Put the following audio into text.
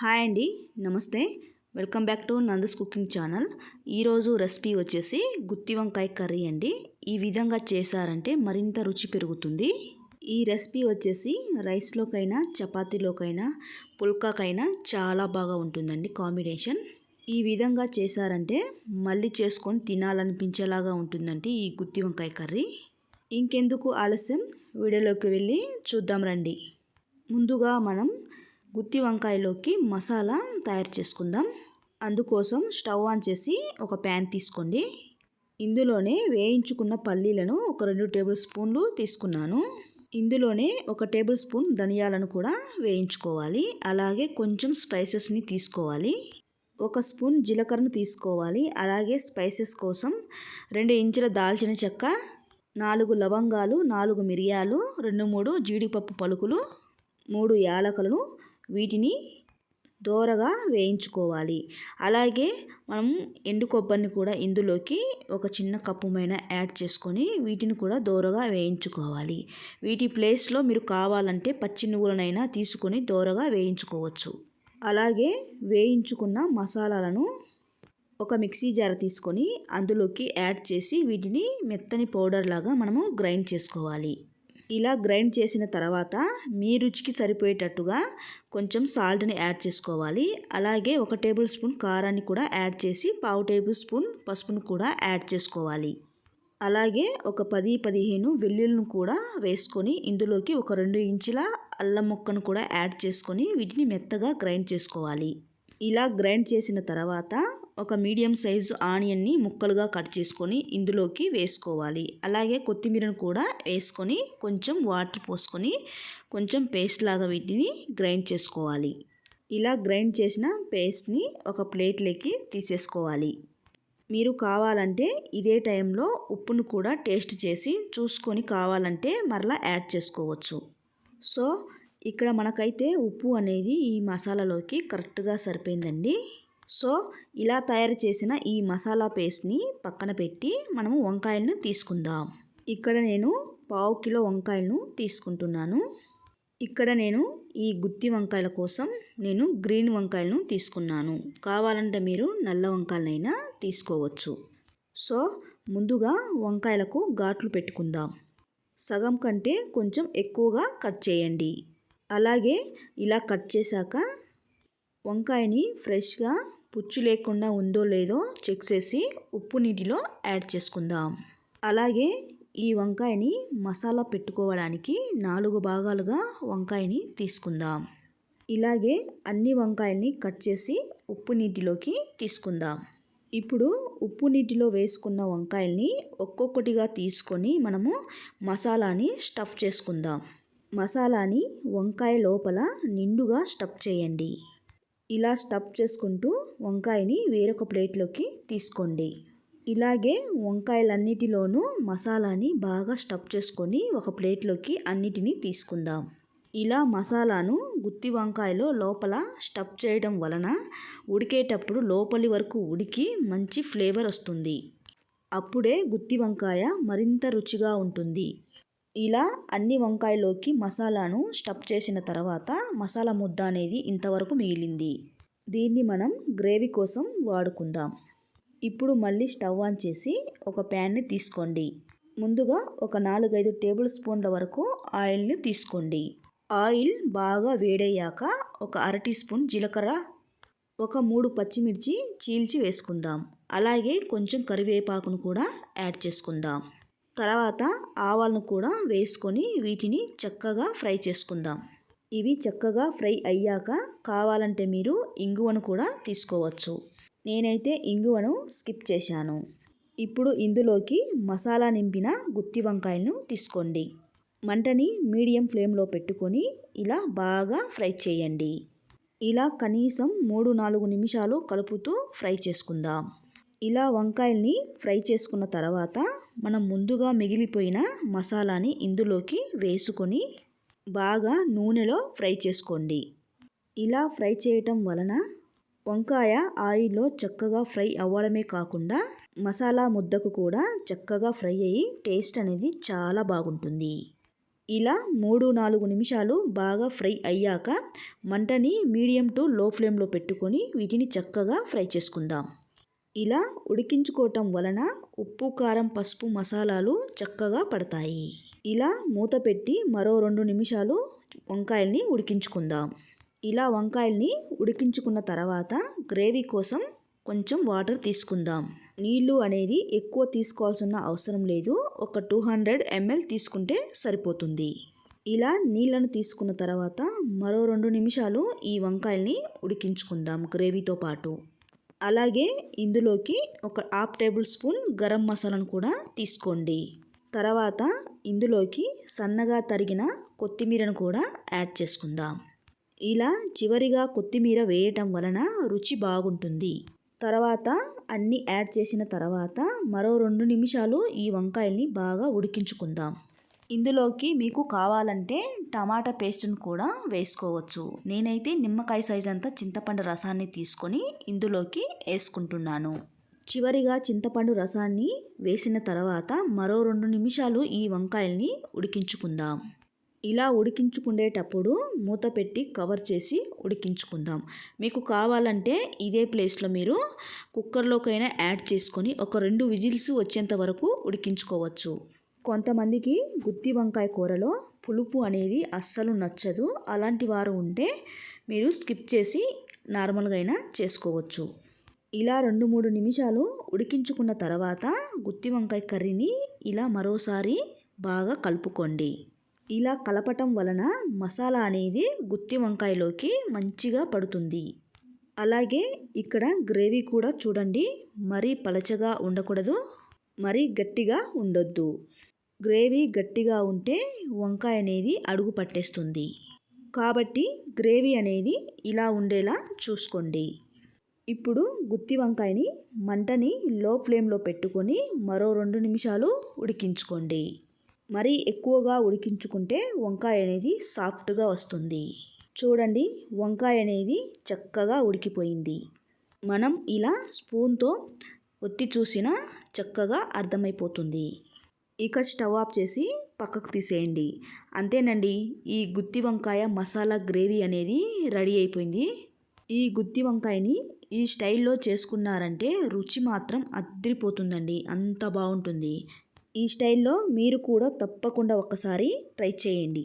Hi అండి నమస్తే. Welcome back to Nanda's cooking channel. ఈరోజు రెసిపీ వచ్చేసి గుత్తి వంకాయ కర్రీ అండి. ఈ విధంగా చేశారంటే మరింత రుచి పెరుగుతుంది. ఈ రెసిపీ వచ్చేసి రైస్లోకైనా చపాతీలోకైనా పుల్కాకైనా చాలా బాగా ఉంటుందండి కాంబినేషన్. ఈ విధంగా చేశారంటే మళ్ళీ చేసుకొని తినాలనిపించేలాగా ఉంటుందండి ఈ గుత్తి వంకాయ కర్రీ. ఇంకెందుకు ఆలస్యం? వీడియోలోకి వెళ్ళి చూద్దాం రండి. ముందుగా మనం గుత్తి వంకాయలోకి మసాలా తయారు చేసుకుందాం. అందుకోసం స్టవ్ ఆన్ చేసి ఒక ప్యాన్ తీసుకోండి. ఇందులోనే వేయించుకున్న పల్లీలను ఒక రెండు టేబుల్ స్పూన్లు తీసుకున్నాను. ఇందులోనే ఒక టేబుల్ స్పూన్ ధనియాలను కూడా వేయించుకోవాలి. అలాగే కొంచెం స్పైసెస్ని తీసుకోవాలి. ఒక స్పూన్ జీలకర్రను తీసుకోవాలి. అలాగే స్పైసెస్ కోసం రెండు ఇంచుల దాల్చిన చెక్క నాలుగు లవంగాలు నాలుగు మిరియాలు రెండు మూడు జీడిపప్పు పలుకులు మూడు యాలకులను వీటిని దోరగా వేయించుకోవాలి. అలాగే మనం ఎండు కొబ్బరిని కూడా ఇందులోకి ఒక చిన్న కప్పుమైన యాడ్ చేసుకొని వీటిని కూడా దోరగా వేయించుకోవాలి. వీటి ప్లేస్లో మీరు కావాలంటే పచ్చి నువ్వులనైనా తీసుకొని దోరగా వేయించుకోవచ్చు. అలాగే వేయించుకున్న మసాలాలను ఒక మిక్సీ జార్ తీసుకొని అందులోకి యాడ్ చేసి వీటిని మెత్తని పౌడర్ లాగా మనము గ్రైండ్ చేసుకోవాలి. ఇలా గ్రైండ్ చేసిన తర్వాత మీ రుచికి సరిపోయేటట్టుగా కొంచెం సాల్ట్ని యాడ్ చేసుకోవాలి. అలాగే ఒక టేబుల్ స్పూన్ కారాన్ని కూడా యాడ్ చేసి పావు టేబుల్ స్పూన్ పసుపును కూడా యాడ్ చేసుకోవాలి. అలాగే ఒక పది పదిహేను వెల్లుల్లిని కూడా వేసుకొని ఇందులోకి ఒక రెండు ఇంచుల అల్లం ముక్కను కూడా యాడ్ చేసుకొని వీటిని మెత్తగా గ్రైండ్ చేసుకోవాలి. ఇలా గ్రైండ్ చేసిన తర్వాత ఒక మీడియం సైజు ఆనియన్ని ముక్కలుగా కట్ చేసుకొని ఇందులోకి వేసుకోవాలి. అలాగే కొత్తిమీరను కూడా వేసుకొని కొంచెం వాటర్ పోసుకొని కొంచెం పేస్ట్ లాగా వీటిని గ్రైండ్ చేసుకోవాలి. ఇలా గ్రైండ్ చేసిన పేస్ట్ని ఒక ప్లేట్లోకి తీసేసుకోవాలి. మీరు కావాలంటే ఇదే టైంలో ఉప్పును కూడా టేస్ట్ చేసి చూసుకొని కావాలంటే మరలా యాడ్ చేసుకోవచ్చు. సో ఇక్కడ మనకైతే ఉప్పు అనేది ఈ మసాలాలోకి కరెక్ట్గా సరిపోయిందండి. సో ఇలా తయారు చేసిన ఈ మసాలా పేస్ట్ని పక్కన పెట్టి మనము వంకాయలను తీసుకుందాం. ఇక్కడ నేను పావు కిలో వంకాయలను తీసుకుంటున్నాను. ఇక్కడ నేను ఈ గుత్తి వంకాయల కోసం నేను గ్రీన్ వంకాయలను తీసుకున్నాను. కావాలంటే మీరు నల్ల వంకాయలైనా తీసుకోవచ్చు. సో ముందుగా వంకాయలకు ఘాట్లు పెట్టుకుందాం. సగం కంటే కొంచెం ఎక్కువగా కట్ చేయండి. అలాగే ఇలా కట్ చేశాక వంకాయని ఫ్రెష్గా పుచ్చు లేకుండా ఉందో లేదో చెక్ చేసి ఉప్పు నీటిలో యాడ్ చేసుకుందాం. అలాగే ఈ వంకాయని మసాలా పెట్టుకోవడానికి నాలుగు భాగాలుగా వంకాయని తీసుకుందాం. ఇలాగే అన్ని వంకాయల్ని కట్ చేసి ఉప్పు నీటిలోకి తీసుకుందాం. ఇప్పుడు ఉప్పు నీటిలో వేసుకున్న వంకాయల్ని ఒక్కొక్కటిగా తీసుకొని మనము మసాలాని స్టఫ్ చేసుకుందాం. మసాలాని వంకాయ లోపల నిండుగా స్టఫ్ చేయండి. ఇలా స్టఫ్ చేసుకుంటూ వంకాయని వేరొక ప్లేట్లోకి తీసుకోండి. ఇలాగే వంకాయలన్నిటిలోనూ మసాలాని బాగా స్టఫ్ చేసుకొని ఒక ప్లేట్లోకి అన్నిటినీ తీసుకుందాం. ఇలా మసాలాను గుత్తి వంకాయలో లోపల స్టఫ్ చేయడం వలన ఉడికేటప్పుడు లోపలి వరకు ఉడికి మంచి ఫ్లేవర్ వస్తుంది. అప్పుడే గుత్తి వంకాయ మరింత రుచిగా ఉంటుంది. ఇలా అన్ని వంకాయలోకి మసాలాను స్టఫ్ చేసిన తర్వాత మసాలా ముద్ద అనేది ఇంతవరకు మిగిలింది. దీన్ని మనం గ్రేవీ కోసం వాడుకుందాం. ఇప్పుడు మళ్ళీ స్టవ్ ఆన్ చేసి ఒక ప్యాన్ని తీసుకోండి. ముందుగా ఒక నాలుగైదు టేబుల్ స్పూన్ల వరకు ఆయిల్ని తీసుకోండి. ఆయిల్ బాగా వేడయ్యాక ఒక అర టీ స్పూన్ జీలకర్ర ఒక మూడు పచ్చిమిర్చి చీల్చి వేసుకుందాం. అలాగే కొంచెం కరివేపాకును కూడా యాడ్ చేసుకుందాం. తర్వాత ఆవాలను కూడా వేసుకొని వీటిని చక్కగా ఫ్రై చేసుకుందాం. ఇవి చక్కగా ఫ్రై అయ్యాక కావాలంటే మీరు ఇంగువను కూడా తీసుకోవచ్చు. నేనైతే ఇంగువను స్కిప్ చేశాను. ఇప్పుడు ఇందులోకి మసాలా నింపిన గుత్తి వంకాయలను తీసుకోండి. మంటని మీడియం ఫ్లేమ్లో పెట్టుకొని ఇలా బాగా ఫ్రై చేయండి. ఇలా కనీసం మూడు నాలుగు నిమిషాలు కలుపుతూ ఫ్రై చేసుకుందాం. ఇలా వంకాయల్ని ఫ్రై చేసుకున్న తర్వాత మనం ముందుగా మిగిలిపోయిన మసాలాని ఇందులోకి వేసుకొని బాగా నూనెలో ఫ్రై చేసుకోండి. ఇలా ఫ్రై చేయటం వలన వంకాయ ఆయిల్లో చక్కగా ఫ్రై అవ్వడమే కాకుండా మసాలా ముద్దకు కూడా చక్కగా ఫ్రై అయ్యి టేస్ట్ అనేది చాలా బాగుంటుంది. ఇలా మూడు నాలుగు నిమిషాలు బాగా ఫ్రై అయ్యాక మంటని మీడియం టు లో ఫ్లేమ్లో పెట్టుకొని వీటిని చక్కగా ఫ్రై చేసుకుందాం. ఇలా ఉడికించుకోవటం వలన ఉప్పు కారం పసుపు మసాలాలు చక్కగా పడతాయి. ఇలా మూత పెట్టి మరో రెండు నిమిషాలు వంకాయల్ని ఉడికించుకుందాం. ఇలా వంకాయల్ని ఉడికించుకున్న తర్వాత గ్రేవీ కోసం కొంచెం వాటర్ తీసుకుందాం. నీళ్ళు అనేది ఎక్కువ తీసుకోవాల్సిన అవసరం లేదు. ఒక టూ హండ్రెడ్ ఎంఎల్ తీసుకుంటే సరిపోతుంది. ఇలా నీళ్ళను తీసుకున్న తర్వాత మరో రెండు నిమిషాలు ఈ వంకాయల్ని ఉడికించుకుందాం గ్రేవీతో పాటు. అలాగే ఇందులోకి ఒక హాఫ్ టేబుల్ స్పూన్ గరం మసాలాను కూడా తీసుకోండి. తర్వాత ఇందులోకి సన్నగా తరిగిన కొత్తిమీరను కూడా యాడ్ చేసుకుందాం. ఇలా చివరిగా కొత్తిమీర వేయటం వలన రుచి బాగుంటుంది. తర్వాత అన్నీ యాడ్ చేసిన తర్వాత మరో రెండు నిమిషాలు ఈ వంకాయల్ని బాగా ఉడికించుకుందాం. ఇందులోకి మీకు కావాలంటే టమాటా పేస్ట్ని కూడా వేసుకోవచ్చు. నేనైతే నిమ్మకాయ సైజ్ అంతా చింతపండు రసాన్ని తీసుకొని ఇందులోకి వేసుకుంటున్నాను. చివరిగా చింతపండు రసాన్ని వేసిన తర్వాత మరో రెండు నిమిషాలు ఈ వంకాయల్ని ఉడికించుకుందాం. ఇలా ఉడికించుకునేటప్పుడు మూత పెట్టి కవర్ చేసి ఉడికించుకుందాం. మీకు కావాలంటే ఇదే ప్లేస్లో మీరు కుక్కర్లోకైనా యాడ్ చేసుకొని ఒక రెండు విజిల్స్ వచ్చేంత వరకు ఉడికించుకోవచ్చు. కొంతమందికి గుత్తి వంకాయ కూరలో పులుపు అనేది అస్సలు నచ్చదు. అలాంటి వారు ఉంటే మీరు స్కిప్ చేసి నార్మల్గా అయినా చేసుకోవచ్చు. ఇలా రెండు మూడు నిమిషాలు ఉడికించుకున్న తర్వాత గుత్తి వంకాయ కర్రీని ఇలా మరోసారి బాగా కలుపుకోండి. ఇలా కలపటం వలన మసాలా అనేది గుత్తి వంకాయలోకి మంచిగా పడుతుంది. అలాగే ఇక్కడ గ్రేవీ కూడా చూడండి. మరీ పలచగా ఉండకూడదు మరీ గట్టిగా ఉండొద్దు. గ్రేవీ గట్టిగా ఉంటే వంకాయ అనేది అడుగు పట్టేస్తుంది. కాబట్టి గ్రేవీ అనేది ఇలా ఉండేలా చూసుకోండి. ఇప్పుడు గుత్తి వంకాయని మంటని లో ఫ్లేమ్లో పెట్టుకొని మరో రెండు నిమిషాలు ఉడికించుకోండి. మరీ ఎక్కువగా ఉడికించుకుంటే వంకాయ అనేది సాఫ్ట్గా వస్తుంది. చూడండి వంకాయ అనేది చక్కగా ఉడికిపోయింది. మనం ఇలా స్పూన్తో ఒత్తి చూసినా చక్కగా అర్థమైపోతుంది. ఇక స్టవ్ ఆఫ్ చేసి పక్కకు తీసేయండి. అంతేనండి ఈ గుత్తి వంకాయ మసాలా గ్రేవీ అనేది రెడీ అయిపోయింది. ఈ గుత్తి వంకాయని ఈ స్టైల్లో చేసుకున్నారంటే రుచి మాత్రం అద్దరిపోతుందండి అంత బాగుంటుంది. ఈ స్టైల్లో మీరు కూడా తప్పకుండా ఒకసారి ట్రై చేయండి.